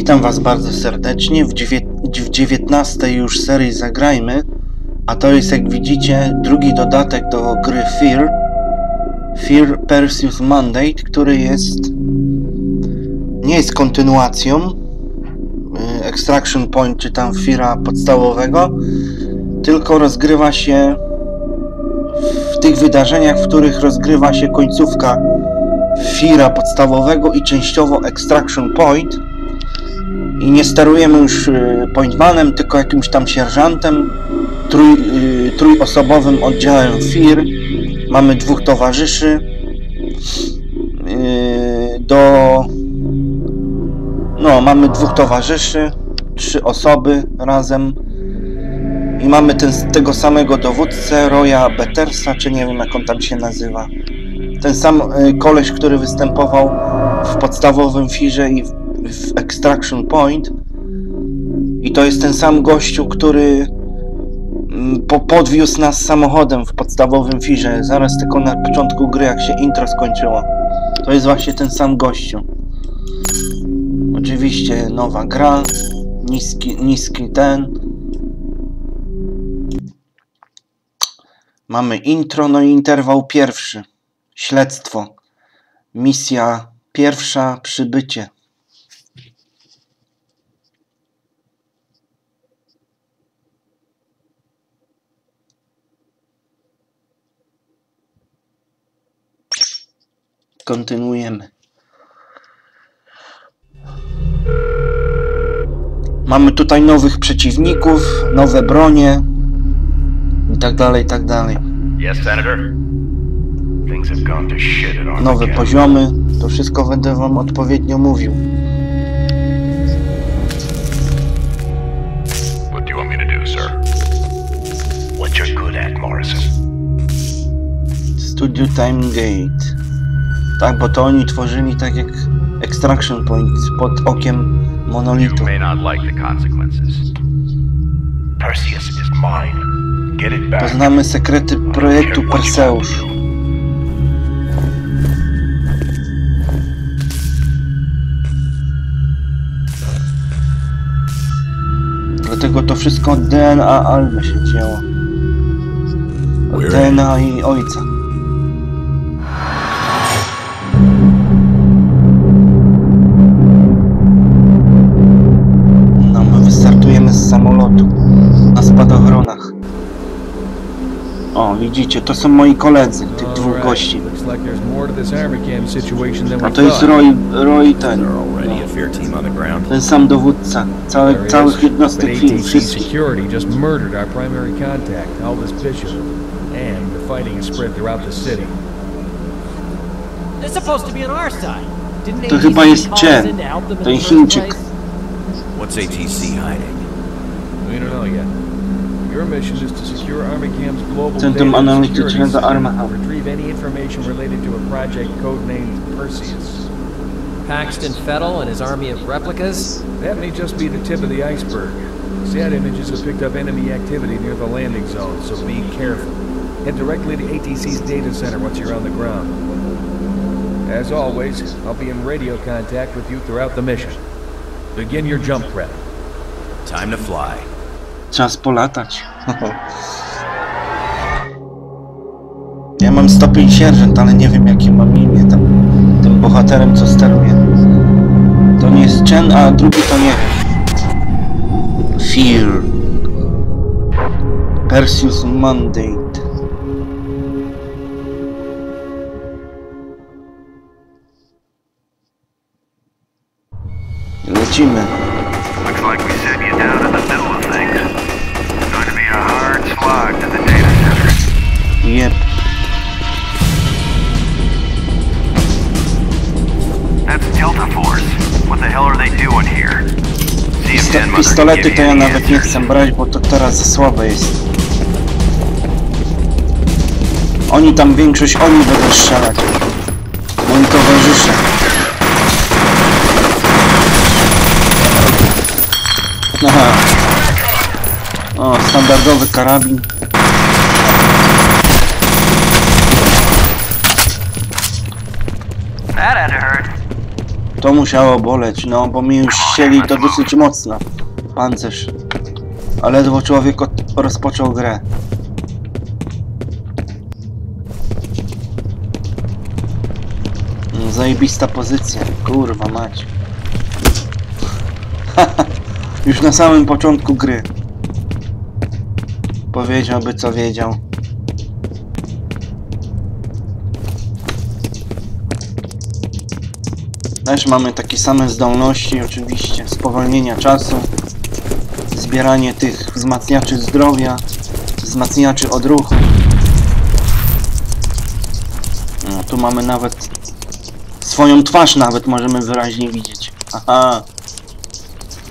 Witam Was bardzo serdecznie. W, dziewię- w 19 już serii Zagrajmy, a to jest jak widzicie drugi dodatek do gry Fear, Fear Perseus Mandate, który jest nie jest kontynuacją y, Extraction Point czy tam Feara podstawowego, tylko rozgrywa się w tych wydarzeniach, w których rozgrywa się końcówka Feara podstawowego i częściowo Extraction Point i nie sterujemy już y, pointmanem, tylko jakimś tam sierżantem, trój, y, trójosobowym oddziałem FIR. Mamy dwóch towarzyszy y, do... No, mamy dwóch towarzyszy, trzy osoby razem i mamy ten, tego samego dowódcę, Roya Bettersa, czy nie wiem jak on tam się nazywa. Ten sam koleś, który występował w podstawowym firze i w, w Extraction Point. I to jest ten sam gościu, który mm, po, podwiózł nas samochodem w podstawowym firze, zaraz tylko na początku gry, jak się intro skończyło. To jest właśnie ten sam gościu. Oczywiście nowa gra, niski, niski ten. Mamy intro, no i interwał pierwszy. Śledztwo. Misja pierwsza, przybycie. Kontynuujemy. Mamy tutaj nowych przeciwników, nowe bronie i tak dalej, i tak dalej. Yes, Senator? Things have gone to shit at Nowe poziomy, to wszystko będę wam odpowiednio mówił. What do you want me to do, sir? What you're good at, Morrison. Studio Time Gate. Tak, bo to oni tworzyli tak jak Extraction Point pod okiem monolitu. Poznamy sekrety projektu Perseusz. Dlatego to wszystko od DNA Alby się wzięło. Od DNA i ojca. Widzicie, to są moi koledzy, tych dwóch gości. A to jest. Roy, Roy ten, There already a fear team on the ground. ten sam dowódca, całych is. jednostek firm, ATC wszystkich. security just murdered our primary contact, Aldous Bishop. And the fighting is spread throughout the city. They're supposed to be on our side. Didn't To chyba jest call us Chen, in to help them in ten the first Chińczyk. place? What's ATC hiding? We don't know yet. Your mission is to secure Armacam's global Centrum data Analitycznego security system. Armaham. Retrieve any information related to a project codenamed Perseus. Paxton Fettel and his army of replicas? That may just be the tip of the iceberg. Sat images have picked up enemy activity near the landing zone, so be careful. Head directly to ATC's data center once you're on the ground. As always, I'll be in radio contact with you throughout the mission. Begin your jump prep. Time to fly. Czas polatać. Ja mam stopień sierżant, ale nie wiem jakie mam imię tam. Tym bohaterem co steruje. To nie jest Chen, a drugi to nie. Fear. Perseus Mandate. Lecimy. Delta Force. What the hell are they doing here? Pistolety give to ja nawet nie chcę brać, bo to teraz za słabe jest. Oni tam, większość oni będą strzelać. Moi towarzysze. Aha. O, standardowy karabin. That had hurt. To musiało boleć, no bo mi już chcieli to dosyć mocno. Pancerz. A ledwo człowiek rozpoczął grę. No, zajebista pozycja. Kurwa mać. już na samym początku gry. Powiedziałby co wiedział. Też mamy takie same zdolności, oczywiście, spowolnienia czasu, zbieranie tych wzmacniaczy zdrowia, wzmacniaczy odruchu. No, tu mamy nawet swoją twarz nawet możemy wyraźnie widzieć. Aha.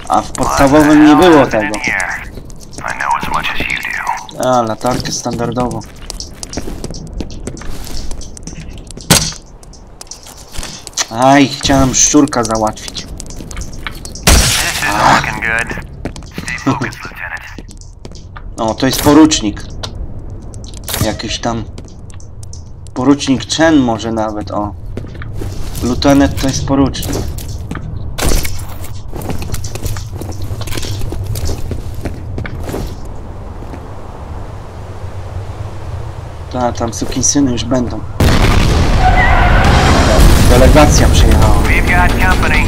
A w podstawowym nie było tego. A, latarkę standardowo. Aj, chciałem szczurka załatwić. O, to jest porucznik. Jakiś tam... Porucznik Chen może nawet, o. Lieutenant to jest porucznik. Ta, tam sukinsyny już będą. Delegacja przyjechała. We've got company.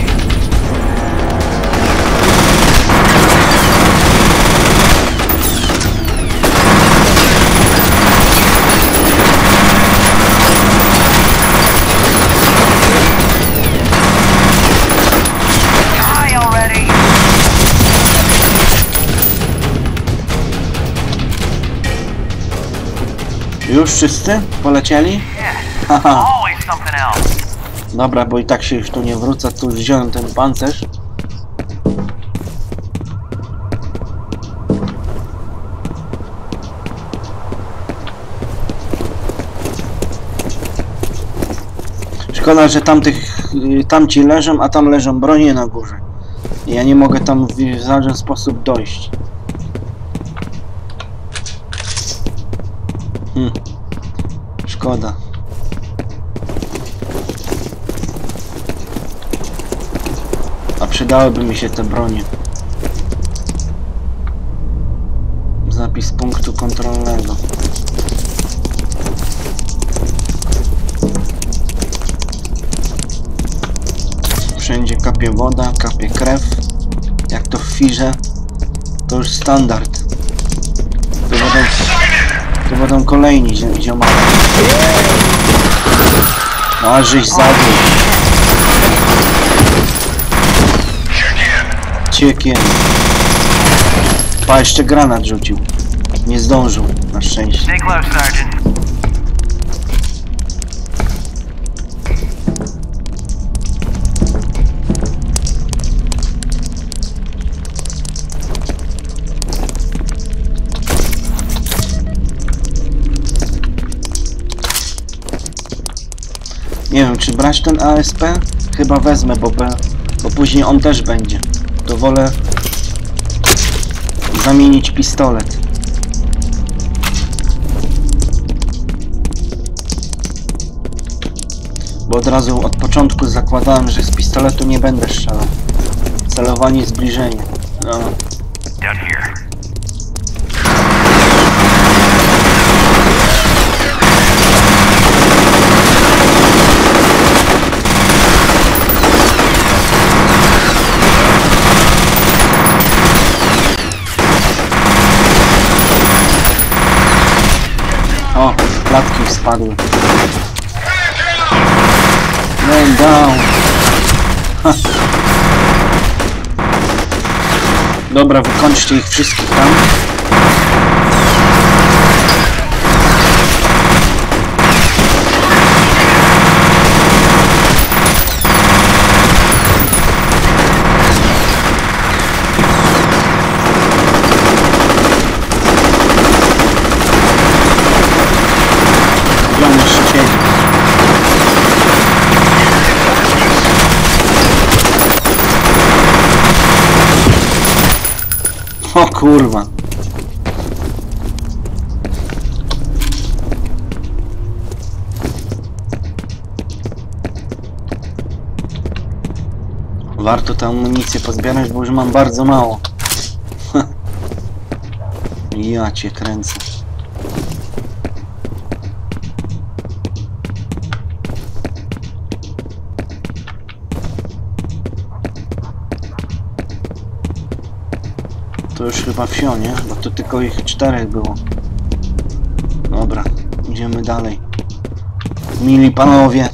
Już wszyscy? Polecieli? Haha. Dobra, bo i tak się już tu nie wrócę, tu wziąłem ten pancerz. Szkoda, że tamtych, y, tamci leżą, a tam leżą bronie na górze. Ja nie mogę tam w żaden sposób dojść. Hmm. Szkoda. Przydałyby mi się te bronie. Zapis punktu kontrolnego. Wszędzie kapie woda, kapie krew. Jak to w firze, to już standard. Tu będą, tu będą kolejni zi- ziomale. No, żeś zabił. Ciekien. Pa, jeszcze granat rzucił. Nie zdążył, na szczęście. Nie wiem, czy brać ten ASP? Chyba wezmę, bo, bo później on też będzie. To wolę zamienić pistolet. Bo od razu od początku zakładałem, że z pistoletu nie będę strzelał. Celowanie zbliżenie. No, Down here. o, klatki spadły. Man down. Dobra, wykończcie ich wszystkich tam. Gdzie on jeszcze siedzi? O kurwa. Warto tę amunicję pozbierać, bo już mam bardzo mało. ja cię kręcę. Już chyba wsio, nie? Bo to tylko ich czterech było. Dobra, idziemy dalej. Mili panowie.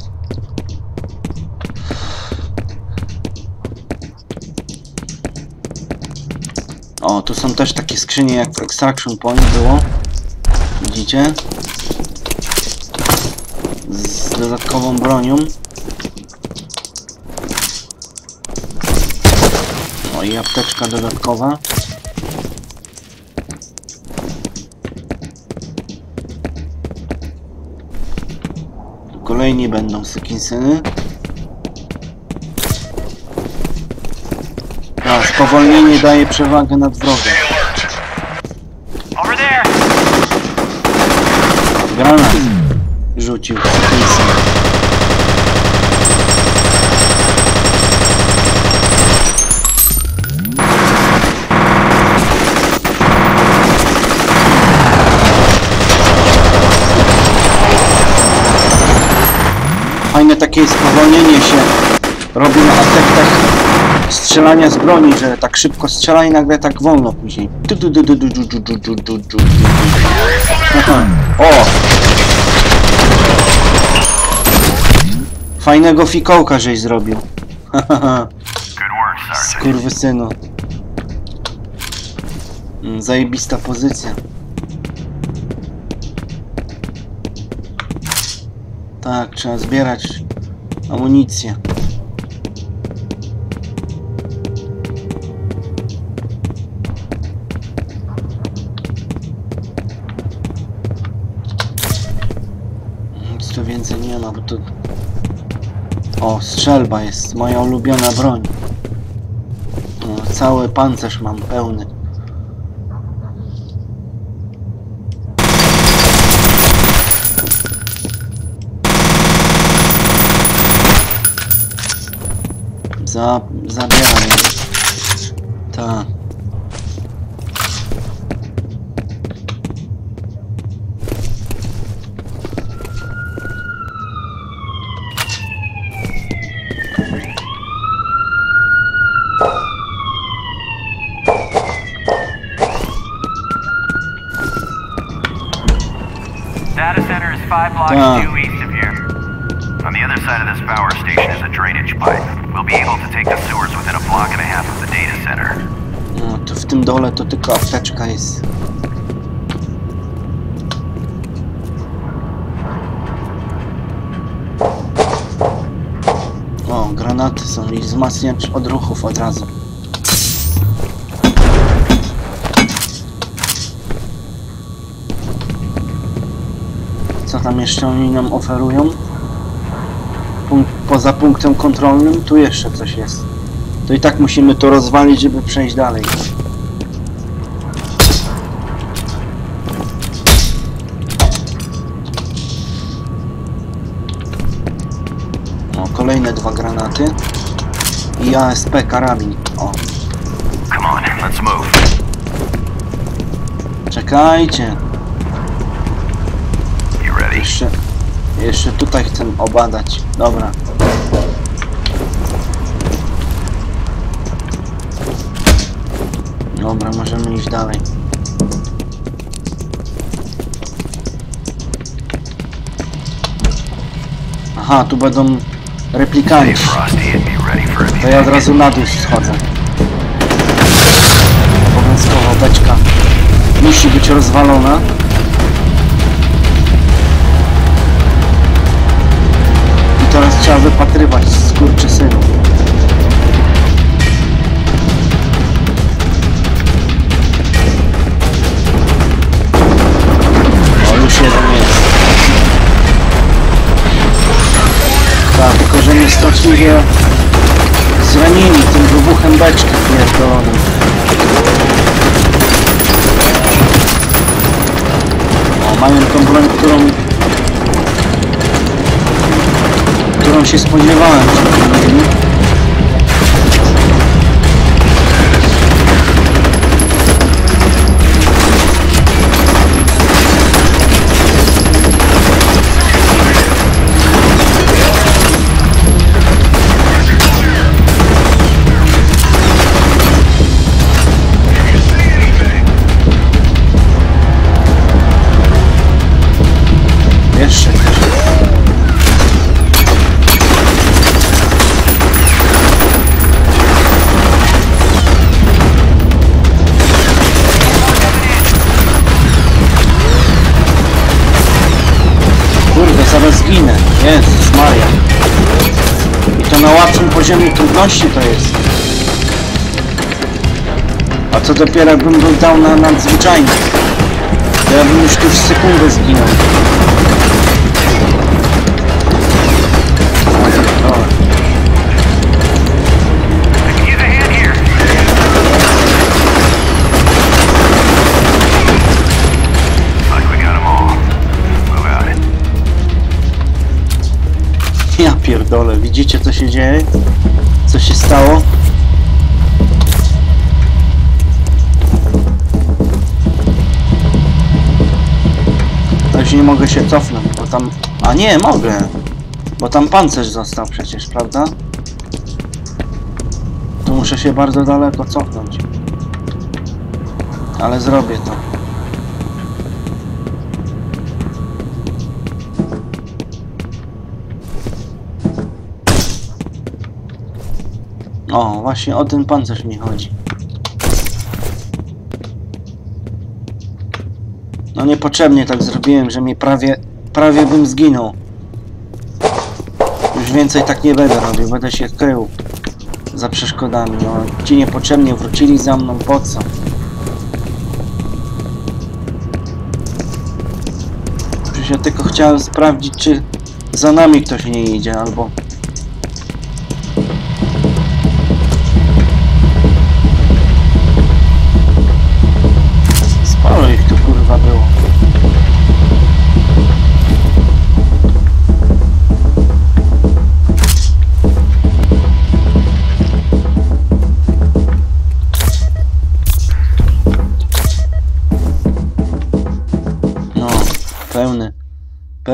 O, tu są też takie skrzynie jak w Extraction Point było. Widzicie? Z dodatkową bronią. O i apteczka dodatkowa. Kolejni będą sykinsyny. A, spowolnienie daje przewagę nad wrogiem. Granat rzucił sykinsyn. Fajne takie spowolnienie się robi na aspektach strzelania z broni, że tak szybko strzela i nagle tak wolno później. O! Fajnego fikołka żeś zrobił. Skurwysynu. Zajebista pozycja. Tak, trzeba zbierać amunicję. Nic tu więcej nie ma, bo to... O, strzelba jest, moja ulubiona broń. No, cały pancerz mam pełny. 咱咱。To tylko apteczka jest. O, granaty są i wzmacniacz odruchów od razu. Co tam jeszcze oni nam oferują? Punkt, poza punktem kontrolnym tu jeszcze coś jest. To i tak musimy to rozwalić, żeby przejść dalej. I ASP karabin. O, Come on, let's move. czekajcie. You ready? Jeszcze, jeszcze tutaj chcę obadać. Dobra. Dobra, możemy iść dalej. Aha, tu będą replikanci. To ja od razu na dół schodzę. Obowiązkowo beczka musi być rozwalona. I teraz trzeba wypatrywać jest. Tak, tylko że mnie straszliwie zranili tym wybuchem beczki pierdolonym. O, mają tą broń, którą... którą się spodziewałem, że będą mieli. cięższe. Kurde, zaraz zginę. Jezus Maria. I to na łatwym poziomie trudności to jest. A co dopiero jakbym był dał na nadzwyczajnie. To ja bym już tu w sekundę zginął. Widzicie co się dzieje? Co się stało? Też nie mogę się cofnąć, bo tam... A nie, mogę! Bo tam pancerz został przecież, prawda? Tu muszę się bardzo daleko cofnąć. Ale zrobię to. O, właśnie o ten pancerz mi chodzi. No niepotrzebnie tak zrobiłem, że mi prawie, prawie bym zginął. Już więcej tak nie będę robił, będę się krył za przeszkodami. No, ci niepotrzebnie wrócili za mną, po co? Przecież ja tylko chciałem sprawdzić, czy za nami ktoś nie idzie, albo...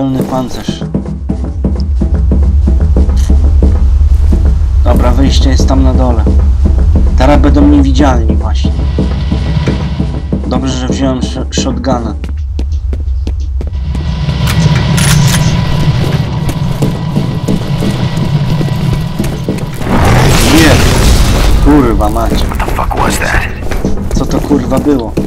pełny pancerz. Dobra, wyjście jest tam na dole. Teraz będą niewidzialni właśnie. Dobrze, że wziąłem sh shotguna. Nie! Kurwa macie. Co to kurwa było?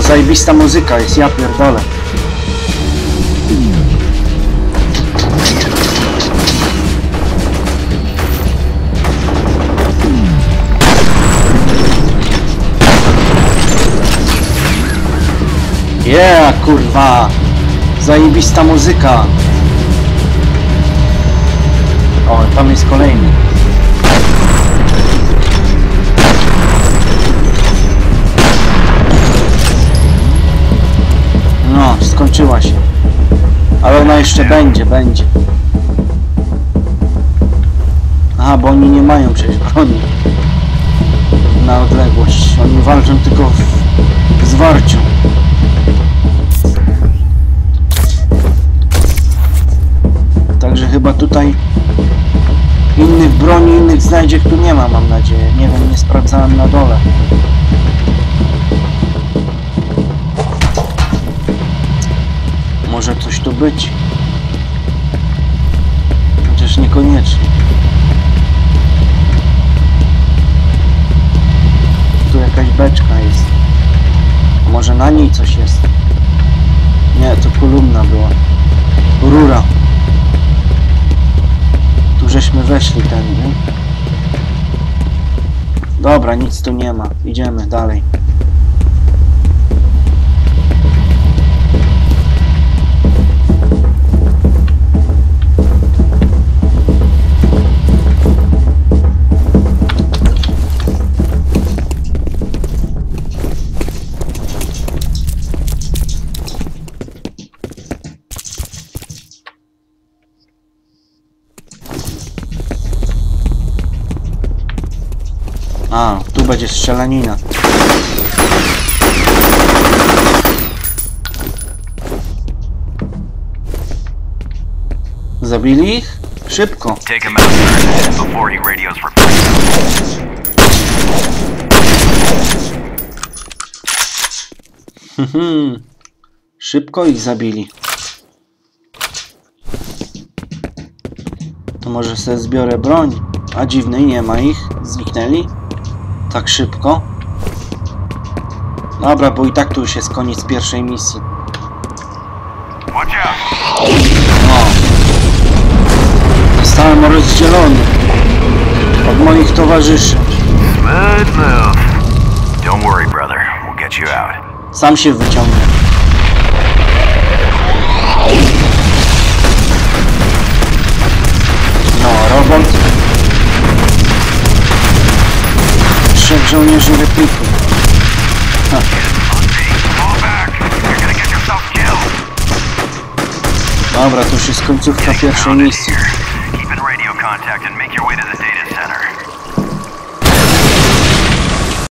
Zajebista muzyka jest, ja pierdolę. Yeah, kurwa! Zajebista muzyka! O, tam jest kolejny. Skończyła się. Ale ona jeszcze będzie, będzie. Aha, bo oni nie mają przecież broni. Na odległość. Oni walczą tylko w, zwarciu. Także chyba tutaj innych broni, innych znajdziek tu nie ma, mam nadzieję. Nie wiem, nie sprawdzałem na dole. Może coś tu być. Chociaż niekoniecznie. Tu jakaś beczka jest. A może na niej coś jest? Nie, to kolumna była. Rura. Tu żeśmy weszli tędy. Dobra, nic tu nie ma. Idziemy dalej. A, tu będzie strzelanina. Zabili ich? Szybko. Szybko ich zabili. To może sobie zbiorę broń. A dziwny, nie ma ich. Zniknęli. Tak szybko. Dobra, bo i tak tu już jest koniec pierwszej misji. O. Zostałem rozdzielony od moich towarzyszy. Smooth move. Don't worry, brother. We'll get you out. Sam się wyciągnę. No, robot. Żołnierzy yourself killed. Dobra, to już jest końcówka pierwszej misji.